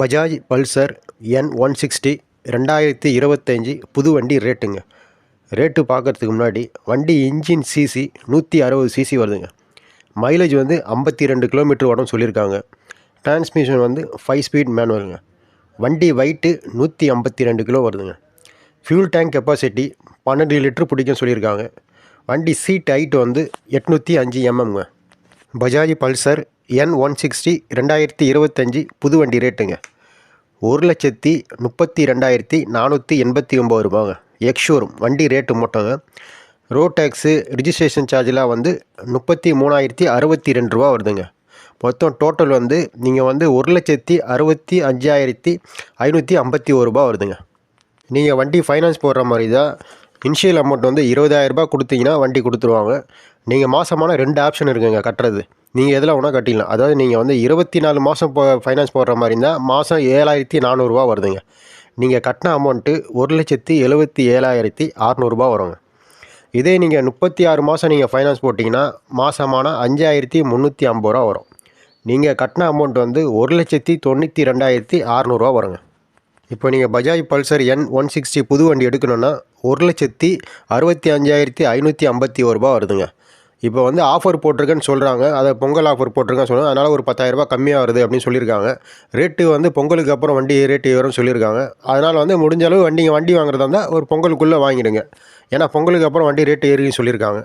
Bajaj Pulsar N one sixty ரெண்டாயிரத்தி இருபத்தஞ்சி புது வண்டி ரேட்டுங்க. ரேட்டு பார்க்கறதுக்கு முன்னாடி வண்டி இன்ஜின் சிசி நூற்றி அறுபது சிசி வருதுங்க. மைலேஜ் வந்து ஐம்பத்தி ரெண்டு கிலோமீட்டர் ஓடும் சொல்லியிருக்காங்க. டிரான்ஸ்மிஷன் வந்து ஃபைவ் ஸ்பீட் மேனுவலுங்க. வண்டி வெயிட்டு நூற்றி ஐம்பத்தி ரெண்டு கிலோ வருதுங்க. ஃபியூல் டேங்க் கெப்பாசிட்டி பன்னெண்டு லிட்டர் பிடிக்கும் சொல்லியிருக்காங்க. வண்டி சீட் ஹைட் வந்து எட்நூற்றி அஞ்சு எம்எம்ங்க. Bajaj Pulsar N one sixty ரெண்டாயிரத்தி இருபத்தஞ்சி புது வண்டி ரேட்டுங்க. ஒரு லட்சத்தி முப்பத்தி ரெண்டாயிரத்தி நானூற்றி எண்பத்தி ஒம்பது ரூபாங்க. எக்ஷோரும் வண்டி ரேட்டு மட்டுங்க ரோட் டேக்ஸு ரிஜிஸ்ட்ரேஷன் சார்ஜெலாம் வந்து முப்பத்தி மூணாயிரத்தி அறுபத்தி ரெண்டு ரூபா வருதுங்க. மொத்தம் டோட்டல் வந்து நீங்கள் வந்து ஒரு லட்சத்தி அறுபத்தி அஞ்சாயிரத்தி ஐநூற்றி ஐம்பத்தி ஒரு ரூபா வருதுங்க. நீங்கள் வண்டி ஃபைனான்ஸ் போடுற மாதிரி தான் இன்ஷியல் அமௌண்ட் வந்து இருபதாயிரரூபா கொடுத்தீங்கன்னா வண்டி கொடுத்துருவாங்க. நீங்கள் மாதமான ரெண்டு ஆப்ஷன் இருக்குங்க கட்டுறது. நீங்கள் எதில் வேணால் கட்டிடலாம். அதாவது நீங்கள் வந்து இருபத்தி நாலு மாதம் போ ஃபைனான்ஸ் போடுற மாதிரி இருந்தால் மாதம் ஏழாயிரத்தி நானூறுரூவா வருதுங்க. நீங்கள் கட்டின அமௌண்ட்டு ஒரு லட்சத்தி எழுபத்தி ஏழாயிரத்தி அறநூறுபா வருங்க. இதே நீங்கள் முப்பத்தி ஆறு மாதம் நீங்கள் ஃபைனான்ஸ் போட்டிங்கன்னா மாதமான அஞ்சாயிரத்தி முந்நூற்றி ஐம்பது ரூபா வரும். நீங்கள் கட்டின அமௌண்ட் வந்து ஒரு லட்சத்தி தொண்ணூற்றி ரெண்டாயிரத்தி அறநூறுவா வருங்க. இப்போ நீங்கள் Bajaj Pulsar N one sixty புது வண்டி எடுக்கணுன்னா ஒரு லட்சத்தி அறுபத்தி அஞ்சாயிரத்தி ஐநூற்றி ஐம்பத்தி ஒரு ரூபா வருதுங்க. இப்போ வந்து ஆஃபர் போட்டிருக்கேன்னு சொல்கிறாங்க அதை பொங்கல் ஆஃபர் போட்டிருக்கேன்னு சொல்லுவாங்க அதனால் ஒரு பத்தாயிரரூபா கம்மியாக வருது அப்படின்னு சொல்லியிருக்காங்க. ரேட்டு வந்து பொங்கலுக்கு அப்புறம் வண்டி ரேட்டு வரும்னு சொல்லியிருக்காங்க. அதனால் வந்து முடிஞ்ச அளவு வண்டி வண்டி வாங்குறதா இருந்தால் ஒரு பொங்கலுக்குள்ளே வாங்கிடுங்க. ஏன்னா பொங்கலுக்கு அப்புறம் வண்டி ரேட்டு ஏறின்னு சொல்லியிருக்காங்க.